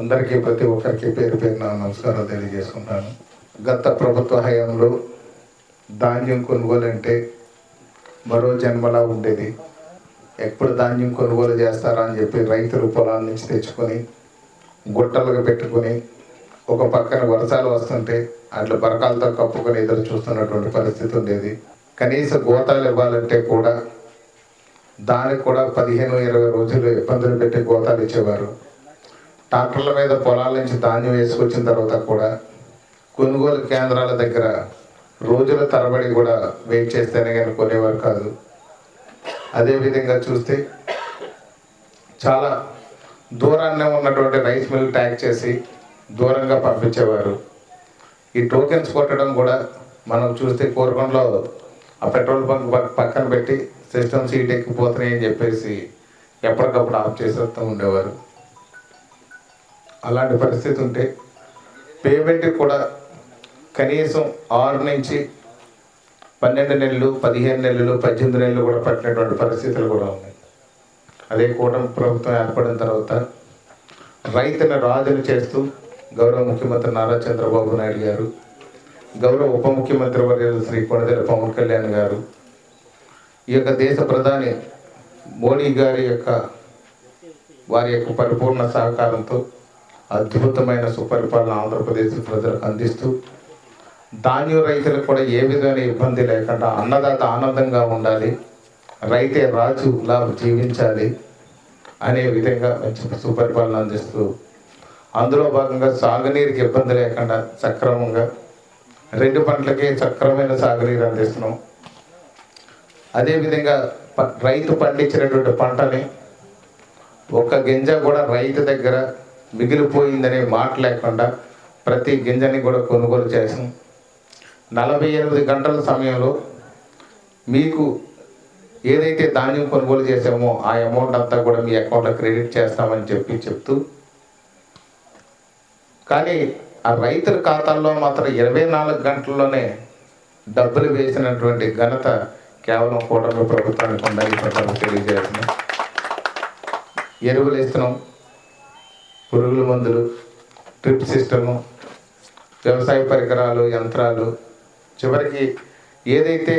అందరికీ ప్రతి ఒక్కరికి పేరు పేరున నమస్కారాలు తెలియజేసుకుంటాను. గత ప్రభుత్వ హయాంలో ధాన్యం కొనుగోలు అంటే మరో జన్మలా ఉండేది. ఎప్పుడు ధాన్యం కొనుగోలు చేస్తారా అని చెప్పి రైతులు పొలాల నుంచి తెచ్చుకొని గుట్టలుగా పెట్టుకొని ఒక పక్కన వర్షాలు వస్తుంటే అట్లా బరకాలతో కప్పుకొని ఎదురు చూస్తున్నటువంటి పరిస్థితి ఉండేది. కనీస గోతాలు ఇవ్వాలంటే కూడా దానికి కూడా పదిహేను ఇరవై రోజులు ఇబ్బందులు పెట్టి గోతాలు ఇచ్చేవారు. ట్రాక్టర్ల మీద పొలాల నుంచి ధాన్యం వేసుకొచ్చిన తర్వాత కూడా కొనుగోలు కేంద్రాల దగ్గర రోజుల తరబడి కూడా వెయిట్ చేస్తేనే కానీ కొనేవారు కాదు. అదేవిధంగా చూస్తే చాలా దూరాన్నే ఉన్నటువంటి రైస్ మిల్ ట్యాగ్ చేసి దూరంగా పంపించేవారు. ఈ టోకెన్స్ కొట్టడం కూడా మనం చూస్తే కోరుకొండలో ఆ పెట్రోల్ బంక్ పక్కన పెట్టి సిస్టమ్ సీట్ ఎక్కిపోతున్నాయి అని చెప్పేసి ఎప్పటికప్పుడు ఆఫ్ చేసేస్తూ ఉండేవారు. అలాంటి పరిస్థితి ఉంటే పేమెంట్ కూడా కనీసం ఆరు నుంచి పన్నెండు నెలలు పదిహేను నెలలు పద్దెనిమిది నెలలు కూడా పట్టినటువంటి పరిస్థితులు కూడా ఉన్నాయి. అదే కూటమి ప్రభుత్వం ఏర్పడిన తర్వాత రైతుల రాజును చేస్తూ గౌరవ ముఖ్యమంత్రి నారా చంద్రబాబు నాయుడు గారు గౌరవ ఉప ముఖ్యమంత్రి వర్యులు శ్రీ కొణిదెల పవన్ కళ్యాణ్ గారు ఈ యొక్క దేశ ప్రధాని మోడీ గారి యొక్క వారి యొక్క పరిపూర్ణ సహకారంతో అద్భుతమైన సుపరిపాలన ఆంధ్రప్రదేశ్ ప్రజలకు అందిస్తూ ధాన్యం రైతులకు కూడా ఏ విధమైన ఇబ్బంది లేకుండా అన్నదాత ఆనందంగా ఉండాలి రైతే రాజు రాజులా జీవించాలి అనే విధంగా మంచి సుపరిపాలన అందిస్తూ అందులో భాగంగా సాగునీరుకి ఇబ్బంది లేకుండా సక్రమంగా రెండు పంటలకి సక్రమైన సాగునీరు అందిస్తున్నాం. అదేవిధంగా ప- రైతు పండించినటువంటి పంటని ఒక్క గింజ కూడా రైతు దగ్గర మిగిలిపోయిందనే మాట లేకుండా ప్రతి గింజని కూడా కొనుగోలు చేసాం నలభై ఎనిమిది గంటల సమయంలో మీకు ఏదైతే ధాన్యం కొనుగోలు చేసామో ఆ అమౌంట్ అంతా కూడా మీ అకౌంట్లో క్రెడిట్ చేస్తామని చెప్పి చెప్తూ కానీ ఆ రైతుల ఖాతాల్లో మాత్రం ఇరవై నాలుగు గంటల్లోనే డబ్బులు వేసినటువంటి ఘనత కేవలం కూటమి ప్రభుత్వానికి ఉందని తెలియజేస్తున్నాం. ఎరువులు ఇస్తున్నాం పురుగుల మందులు డ్రిప్ సిస్టము వ్యవసాయ పరికరాలు యంత్రాలు. చివరికి ఏదైతే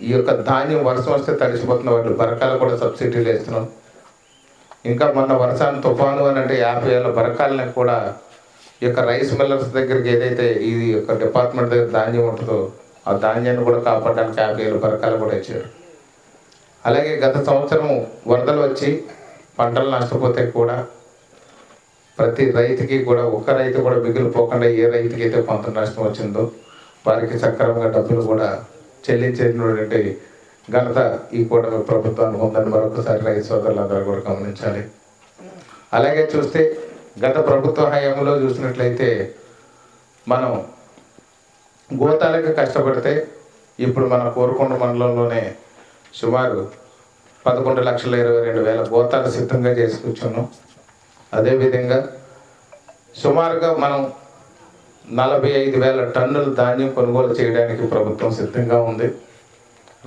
ఈ యొక్క ధాన్యం వర్షం వస్తే తడిసిపోతున్న వాటి బరకాలు కూడా సబ్సిడీలు వేస్తున్నాం. ఇంకా మొన్న వర్షాన్ని తుఫాను అని అంటే యాభై ఏళ్ళ బరకాలని కూడా ఈ యొక్క రైస్ మిల్లర్స్ దగ్గరికి ఏదైతే ఈ యొక్క డిపార్ట్మెంట్ దగ్గర ధాన్యం ఉంటుందో ఆ ధాన్యాన్ని కూడా కాపాడడానికి యాభై ఏళ్ళ బరకాలు కూడా ఇచ్చారు. అలాగే గత సంవత్సరం వరదలు వచ్చి పంటలు నష్టపోతే కూడా ప్రతి రైతుకి కూడా ఒక్క రైతు కూడా మిగిలిపోకుండా ఏ రైతుకి అయితే కొంత నష్టం వచ్చిందో వారికి సక్రమంగా డబ్బులు కూడా చెల్లించేటువంటి ఘనత ఈ కూటమి ప్రభుత్వానికి ఉందని మరొకసారి రైతు సోదరులందరూ కూడా గమనించాలి. అలాగే చూస్తే గత ప్రభుత్వ హయాంలో చూసినట్లయితే మనం గోతాలకు కష్టపడితే ఇప్పుడు మన కోరుకొండ మండలంలోనే సుమారు పదకొండు లక్షల ఇరవై రెండు వేల గోతాలు సిద్ధంగా చేసుకొచ్చున్నాం అదేవిధంగా సుమారుగా మనం నలభై ఐదు వేల టన్నుల ధాన్యం కొనుగోలు చేయడానికి ప్రభుత్వం సిద్ధంగా ఉంది.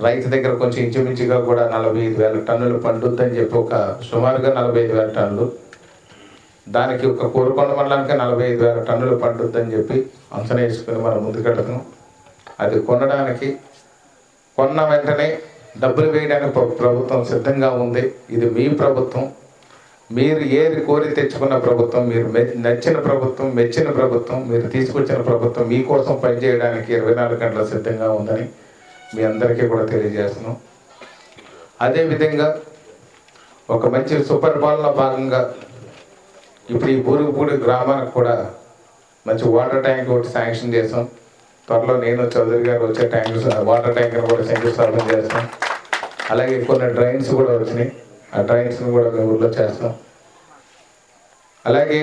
రైతు దగ్గర కొంచెం ఇంచుమించుగా కూడా నలభై ఐదు వేల టన్నులు పండుద్దని చెప్పి ఒక సుమారుగా నలభై ఐదు వేల టన్నులు. దానికి ఒక కోరుకొండ మండలానికి నలభై ఐదు వేల టన్నులు పండుద్దని చెప్పి అంచనా వేసుకుని మనం ముందుకెడతాం అది కొనడానికి కొన్న వెంటనే డబ్బులు వేయడానికి ప్రభుత్వం సిద్ధంగా ఉంది. ఇది మీ ప్రభుత్వం. మీరు ఏది కోరి తెచ్చుకున్న ప్రభుత్వం మీరు నచ్చిన ప్రభుత్వం మెచ్చిన ప్రభుత్వం మీరు తీసుకొచ్చిన ప్రభుత్వం మీకోసం పనిచేయడానికి ఇరవై నాలుగు గంటల సిద్ధంగా ఉందని మీ అందరికీ కూడా తెలియజేస్తున్నాం. అదేవిధంగా ఒక మంచి సుపరిపాలన భాగంగా ఇప్పుడు ఈ బూరుగుపూడి గ్రామానికి కూడా మంచి వాటర్ ట్యాంక్ ఒకటి శాంక్షన్ చేసాం త్వరలో నేను చౌదరి గారు వచ్చే ట్యాంక్ వాటర్ ట్యాంక్ కూడా శంకుస్థాపన చేస్తాం. అలాగే కొన్ని డ్రైన్స్ కూడా వచ్చినాయి. ఆ డ్రైన్స్ని కూడా మేము ఊళ్ళో చేస్తాం. అలాగే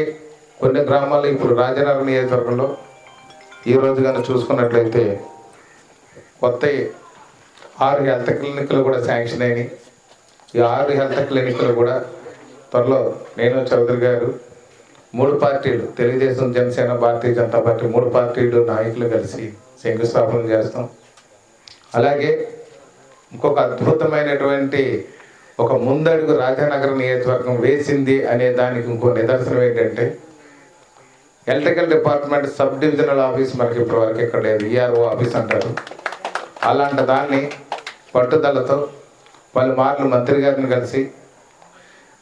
కొన్ని గ్రామాలు ఇప్పుడు రాజనగరం నియోజకవర్గంలో ఈ రోజు కనుక చూసుకున్నట్లయితే కొత్త ఆరు హెల్త్ క్లినిక్లు కూడా శాంక్షన్ అయినాయి. ఈ ఆరు హెల్త్ క్లినిక్లు కూడా త్వరలో నేను చౌదరి గారు మూడు పార్టీలు తెలుగుదేశం జనసేన భారతీయ జనతా పార్టీ మూడు పార్టీలు నాయకులు కలిసి శంకుస్థాపన చేస్తాం. అలాగే ఇంకొక అద్భుతమైనటువంటి ఒక ముందడుగు రాజానగరం నియోజకవర్గం వేసింది అనే దానికి ఇంకో నిదర్శనం ఏంటంటే electrical department sub divisional office మనకి ఇప్పటివరకు ఇక్కడ లేదు. ఈఆర్ఓ ఆఫీస్ అంటారు. అలాంటి దాన్ని పట్టుదలతో పలుమార్లు మంత్రి గారిని కలిసి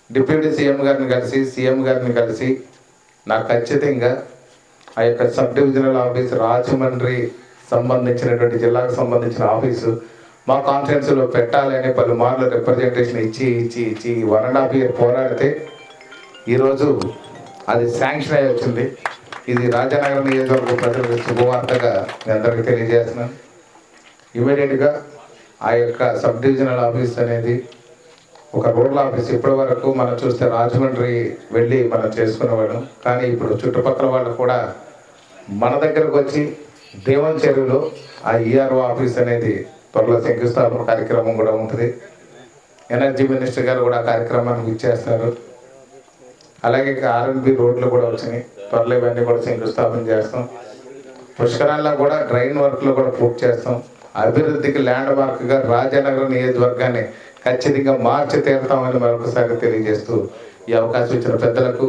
డిప్యూటీ సీఎం గారిని కలిసి సీఎం గారిని కలిసి నాకు ఖచ్చితంగా ఆ యొక్క సబ్ డివిజనల్ ఆఫీస్ రాజమండ్రి సంబంధించినటువంటి జిల్లాకు సంబంధించిన ఆఫీసు మా కాన్ఫరెన్స్లో పెట్టాలని పలుమార్లు రిప్రజెంటేషన్ ఇచ్చి ఇచ్చి ఇచ్చి వన్ అండ్ హాఫ్ ఇయర్ పోరాడితే ఈరోజు అది శాంక్షన్ అయి వచ్చింది. ఇది రాజానగరం నియోజకవర్గ ప్రజలకు శుభవార్తగా మీ అందరికీ తెలియజేస్తున్నాను. ఇమీడియట్గా ఆ యొక్క సబ్ డివిజనల్ ఆఫీస్ అనేది ఒక రూరల్ ఆఫీస్ ఇప్పటి వరకు మనం చూస్తే రాజమండ్రి వెళ్ళి మనం చేసుకునేవాళ్ళం. కానీ ఇప్పుడు చుట్టుపక్కల వాళ్ళు కూడా మన దగ్గరకు వచ్చి దేవన్ చెరువులో ఆ ఈఆర్ఓ ఆఫీస్ అనేది త్వరలో శంకుస్థాపన కార్యక్రమం కూడా ఉంటుంది. ఎనర్జీ మినిస్టర్ గారు కూడా ఆ కార్యక్రమానికి ఇచ్చేస్తారు అలాగే ఇంకా ఆర్ఎన్బి రోడ్లు కూడా వచ్చినాయి. త్వరలో ఇవన్నీ కూడా శంకుస్థాపన చేస్తాం. పుష్కరాల్లో కూడా డ్రైన్ వర్క్లు కూడా పూర్తి చేస్తాం. అభివృద్ధికి ల్యాండ్ మార్క్గా రాజానగరం నియోజకవర్గాన్ని ఖచ్చితంగా మార్చి తీరుతామని మరొకసారి తెలియజేస్తూ ఈ అవకాశం ఇచ్చిన పెద్దలకు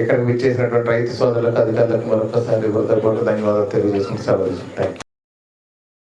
ఇక్కడికి విచ్చేసినటువంటి రైతు సోదరులకు అధికారులకు మరొకసారి హృదయపూర్వక ధన్యవాదాలు తెలియజేసుకుంటూ సెలవు థ్యాంక్ యూ